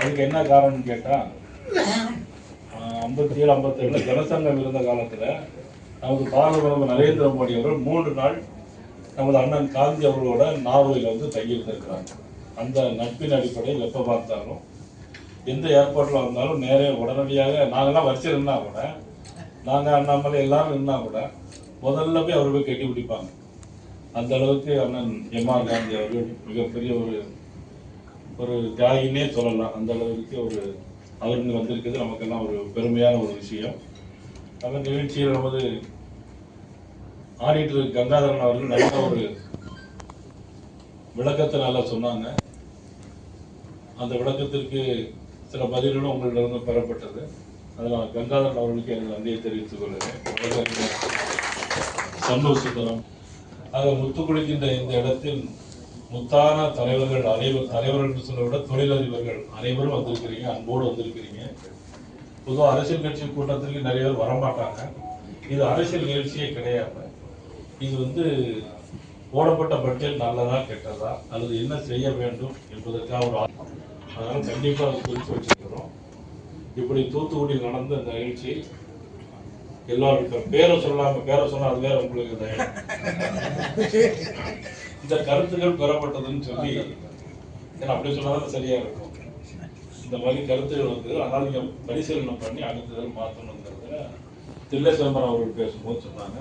அதுக்கு என்ன காரணம்னு கேட்டால் ஐம்பத்தி ஏழு ஐம்பத்தேழு ஜனசங்கம் இருந்த காலத்தில் நமது பாரத நரேந்திர மோடி அவர்கள் மூன்று நாள் நமது அண்ணன் காந்தி அவர்களோட நார்வேயில் வந்து தங்கியிருந்திருக்கிறாங்க அந்த நட்பின் அடிப்படையில் எப்போ பார்த்தாலும் எந்த ஏர்போர்ட்டில் வந்தாலும் நேரே உடனடியாக நாங்களாம் வரிசையிருந்தா கூட நாங்கள் அண்ணாமலை எல்லாரும் இருந்தால் கூட முதல்ல போய் அவர் போய் கட்டி பிடிப்பாங்க. அந்த அளவுக்கு அண்ணன் எம் ஆர் காந்தி அவர்கள் மிகப்பெரிய ஒரு ஒரு தியாகினே சொல்லலாம். அந்த அளவுக்கு ஒரு அவர் இங்க வந்திருக்கிறது நமக்கெல்லாம் ஒரு பெருமையான ஒரு விஷயம். அந்த நிகழ்ச்சியில் நமது ஆடிட்டர் கங்காதரன் அவர்கள் நல்ல ஒரு விளக்கத்தை நல்லா சொன்னாங்க. அந்த விளக்கத்திற்கு சில பதில்களும் உங்களிடம் பெறப்பட்டது. அதில் கங்காதரன் அவர்களுக்கு எனது நன்றியை தெரிவித்துக் கொள்கிறேன். சந்தோஷத்தரம் ஆக முத்து குளிக்கின்ற இந்த இடத்தில் முத்தான தலைவர்கள் அனைவர் தலைவர்கள் என்று சொல்ல விட தொழிலதிபர்கள் அனைவரும் வந்திருக்கிறீங்க அன்போடு வந்திருக்கிறீங்க. பொதுவாக அரசியல் கட்சி கூட்டத்திற்கு நிறைய பேர் வரமாட்டாங்க. இது அரசியல் நிகழ்ச்சியே கிடையாது. இது வந்து போடப்பட்ட பட்ஜெட் நல்லதா கெட்டதா அல்லது என்ன செய்ய வேண்டும் என்பதற்காக ஒரு அதனால் கண்டிப்பாக குறித்து வச்சிருக்கிறோம் இப்படி தூத்துக்குடி நடந்த இந்த நிகழ்ச்சி எல்லாருக்கும் பேரை சொல்லாம பேரை சொன்னால் அது வேற உங்களுக்கு இந்த கருத்துகள் பெறப்பட்டதுன்னு சொல்லி ஏன்னா அப்படி சொன்னாதான் சரியா இருக்கும். இந்த மாதிரி கருத்துகள் வந்து ஆனால் நீங்க பரிசீலனை பண்ணி அடுத்ததில் மாற்றணுங்கிறத தில்லை சிதம்பரம் அவர்கள் பேசும்போது சொன்னாங்க.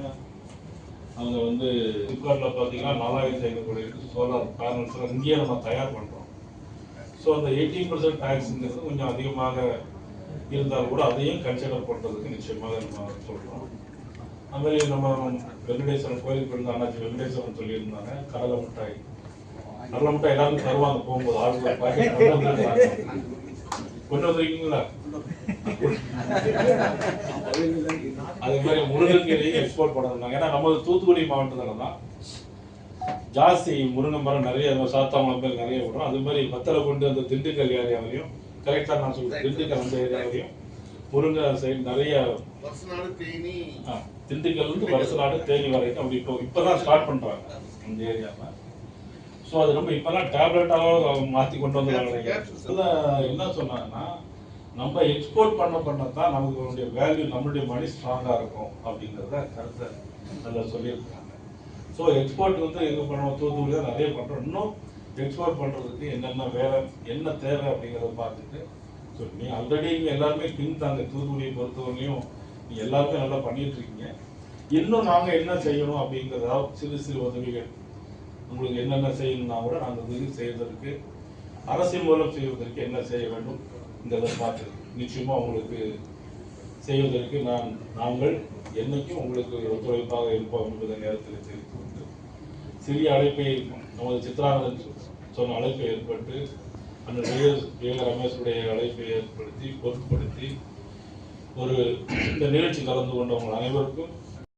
அவங்க வந்து ஃப்ளிப்கார்ட்டில் பார்த்தீங்கன்னா நாலாயிரத்தி ஐநூறு கோடி இருக்கு. சோலார் பேனல்ஸ் இங்கேயே நம்ம தயார் பண்ணுறோம் ஸோ அந்த எயிட்டீன் பர்சன்ட் டேக்ஸுங்கிறது கொஞ்சம் அதிகமாக இருந்தால் கூட அதையும் கன்சிடர் பண்ணுறதுக்கு நிச்சயமாக நம்ம சொல்கிறோம் அது மாதிரி நம்ம வெங்கடேஸ்வரன் கோயிலுக்கு இருந்த அண்ணாச்சி வெங்கடேஸ்வரன் சொல்லியிருந்தாங்க கடலை மிட்டாய். கடலை மிட்டாய் எல்லாரும் தருவாங்க போகும்போது ஆளுக்கு ஒரு கொண்டு வந்துருக்கீங்களா அதே மாதிரி முருங்கைக்கீரையும் எக்ஸ்போர்ட் பண்ணணும் ஏன்னா நம்ம தூத்துக்குடி மாவட்டத்தில் தான் ஜாஸ்தி முருங்கை மரம் நிறைய சாத்தாமலம் பேர் நிறைய விடும் அது மாதிரி வத்தலை கொண்டு அந்த திண்டுக்கல் ஏரியாவிலையும் கரெக்டாக நான் சொல்கிறேன் திண்டுக்கல் அந்த ஏரியாவிலையும் முருங்கை சைடு நிறைய தேனி. திண்டுக்கல் இருந்து வருஷநாடு தேனி வரைக்கும் அப்படி இப்போ இப்போதான் ஸ்டார்ட் பண்றாங்க அந்த ஏரியாவில் ஸோ அது ரொம்ப இப்போலாம் டேப்லெட்டாக மாற்றி கொண்டு வந்துருக்காங்க. இதுல என்ன சொன்னாங்கன்னா நம்ம எக்ஸ்போர்ட் பண்ண பண்ண தான் நமக்கு வேல்யூ நம்மளுடைய மணி ஸ்ட்ராங்காக இருக்கும் அப்படிங்கிறத கருத்தை அதில் சொல்லியிருக்காங்க. ஸோ எக்ஸ்போர்ட் வந்து எங்கே பண்ணுவோம் தூத்துக்குடியில் நிறைய பண்ணுறோம் இன்னும் எக்ஸ்போர்ட் பண்ணுறதுக்கு என்னென்ன வேலை என்ன தேவை அப்படிங்கிறத பார்த்துட்டு ஸோ நீ ஆல்ரெடி நீங்கள் எல்லாருமே பின் தாங்க. தூத்துக்குடியை பொறுத்தவரையும் நீங்கள் எல்லாருமே நல்லா பண்ணிட்டு இருக்கீங்க இன்னும் நாங்கள் என்ன செய்யணும் அப்படிங்கிறதா சிறு சிறு உதவிகள். உங்களுக்கு என்னென்ன செய்யணும்னா கூட நாங்கள் உதவி செய்வதற்கு அரசின் மூலம் செய்வதற்கு என்ன செய்ய வேண்டும் இந்த பார்த்து நிச்சயமாக உங்களுக்கு செய்வதற்கு நான் நாங்கள் என்னைக்கும் உங்களுக்கு ஒத்துழைப்பாக இருப்போம் என்பதை நேரத்தில் தெரிவித்து கொண்டு சிறிய அழைப்பை நமது சித்ரானந்தன் சொன்ன அழைப்பை ஏற்பட்டு அந்த விவேக ரமேஷுடைய அழைப்பை ஏற்படுத்தி பொருட்படுத்தி ஒரு இந்த நிகழ்ச்சி கலந்து கொண்டவங்க அனைவருக்கும்